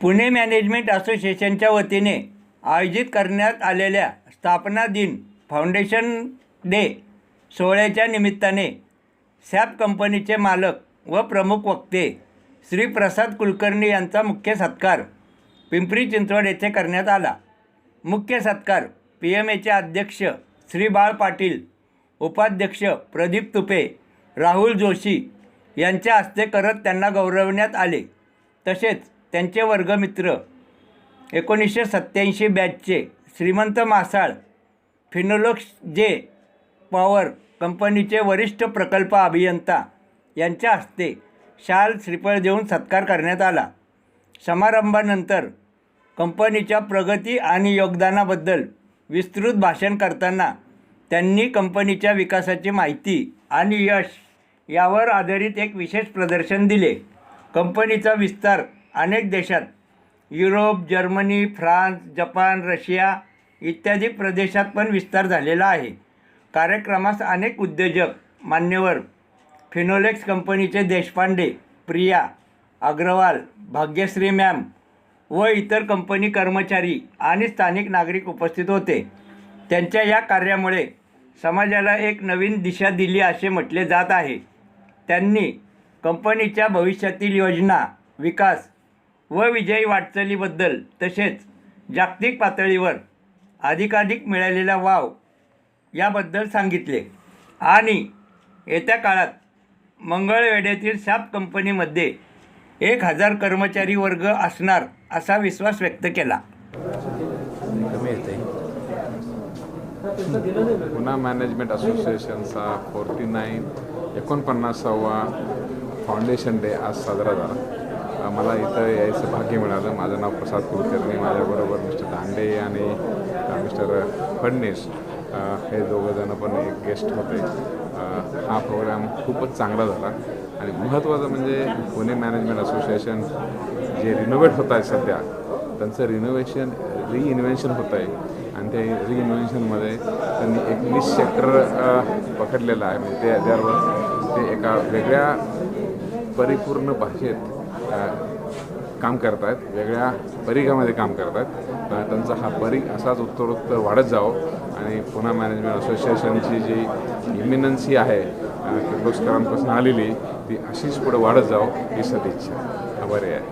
Pune management असोसिएशनच्या वतीने आयोजित करण्यात आलेल्या स्थापना दिन फाउंडेशन डे सोहळ्याच्या निमित्ताने सॅप कंपनीचे मालक व प्रमुख वक्ते श्री प्रसाद कुलकर्णी यांचा मुख्य सत्कार पिंपरी चिंचवड येथे करण्यात आला. मुख्य सत्कार पी एम एचे अध्यक्ष श्री बाळ पाटील उपाध्यक्ष प्रदीप तुपे राहुल जोशी यांच्या हस्ते करत त्यांना गौरवण्यात आले. तसेच त्यांचे वर्गमित्र एकोणीसशे सत्त्याऐंशी बॅचचे श्रीमंत मासाळ फिनोलोक्स जे पॉवर कंपनीचे वरिष्ठ प्रकल्प अभियंता यांच्या हस्ते शाल श्रीफळ देऊन सत्कार करण्यात आला. समारंभानंतर कंपनीच्या प्रगती आणि योगदानाबद्दल विस्तृत भाषण करताना त्यांनी कंपनीच्या विकासाची माहिती आणि यश यावर आधारित एक विशेष प्रदर्शन दिले. कंपनीचा विस्तार अनेक देशात Europe Germany France Japan Russia इत्यादी प्रदेशात पण विस्तार झालेला आहे. कार्यक्रमास अनेक उद्योजक मान्यवर फिनोलेक्स कंपनीचे देशपांडे प्रिया अग्रवाल भाग्यश्री मॅम व इतर कंपनी कर्मचारी आणि स्थानिक नागरिक उपस्थित होते. त्यांच्या या कार्यामुळे समाजाला एक नवीन दिशा दिली असे म्हटले जात आहे. त्यांनी कंपनीच्या भविष्यातील योजना विकास व विजयी वाटचालीबद्दल तसेच जागतिक पातळीवर अधिकाधिक मिळालेला वाव याबद्दल सांगितले. आणि येत्या काळात मंगळवेड्यातील साप कंपनीमध्ये एक हजार कर्मचारी वर्ग असणार असा विश्वास व्यक्त केला कमी येते पुन्हा मॅनेजमेंट असोसिएशनचा फोर्टी नाईन एकोणपन्नासावा फाउंडेशन डे आज साजरा झाला. मला इथं यायचं भाग्य मिळालं. माझं नाव प्रसाद कुलकर्णी माझ्याबरोबर मिस्टर दांडे आणि मिस्टर फडणीस हे दोघंजणं पण एक गेस्ट होते. हा प्रोग्राम खूपच चांगला झाला. आणि महत्त्वाचं म्हणजे पुणे मॅनेजमेंट असोसिएशन जे रिनोव्हेट होत आहे सध्या त्यांचं रिनोव्हेशन रिइन्व्हेन्शन होत आहे. आणि त्या रिइन्व्हेन्शनमध्ये त्यांनी एक सेक्टर पकडलेलं आहे. म्हणजे ते त्यावर ते एका वेगळ्या परिपूर्ण भाषेत काम करत आहेत वेगळ्या परिघामध्ये काम करत आहेत त्यांचा हा परिघ असाच उत्तरोत्तर वाढत जावं आणि पुन्हा मॅनेजमेंट असोसिएशनची जी इमिनन्सी आहे किर्लोस्करांपासून आलेली ती अशीच पुढे वाढत जावं ही सदिच्छा. आभारी आहे.